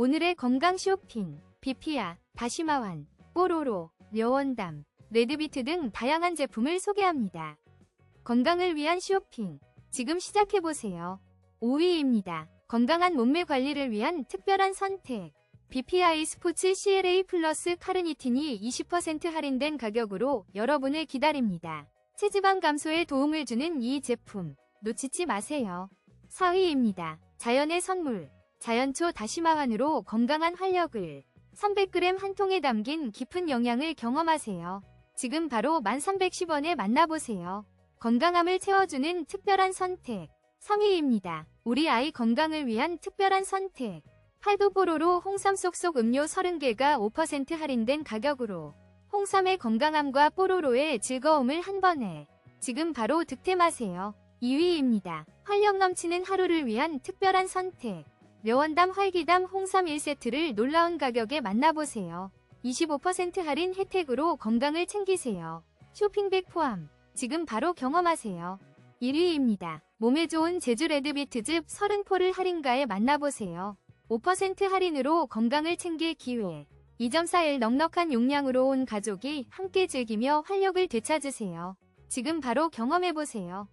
오늘의 건강 쇼핑, 비피아, 다시마완, 뽀로로, 려원담, 레드비트 등 다양한 제품을 소개합니다. 건강을 위한 쇼핑, 지금 시작해보세요. 5위입니다. 건강한 몸매 관리를 위한 특별한 선택. BPI 스포츠 CLA 플러스 카르니틴이 20% 할인된 가격으로 여러분을 기다립니다. 체지방 감소에 도움을 주는 이 제품, 놓치지 마세요. 4위입니다. 자연의 선물. 자연초 다시마환으로 건강한 활력을 300g 한 통에 담긴 깊은 영양을 경험하세요. 지금 바로 1310원에 만나보세요. 건강함을 채워주는 특별한 선택. 3위입니다. 우리 아이 건강을 위한 특별한 선택. 팔도 뽀로로 홍삼 쏙쏙 음료 30개가 5% 할인된 가격으로 홍삼의 건강함과 뽀로로의 즐거움을 한 번에 지금 바로 득템하세요. 2위입니다. 활력 넘치는 하루를 위한 특별한 선택. 려원담 활기담 홍삼 1세트를 놀라운 가격에 만나보세요. 25% 할인 혜택으로 건강을 챙기세요. 쇼핑백 포함. 지금 바로 경험하세요. 1위입니다. 몸에 좋은 제주 레드비트즙 30포를 할인가에 만나보세요. 5% 할인으로 건강을 챙길 기회. 2.41 넉넉한 용량으로 온 가족이 함께 즐기며 활력을 되찾으세요. 지금 바로 경험해보세요.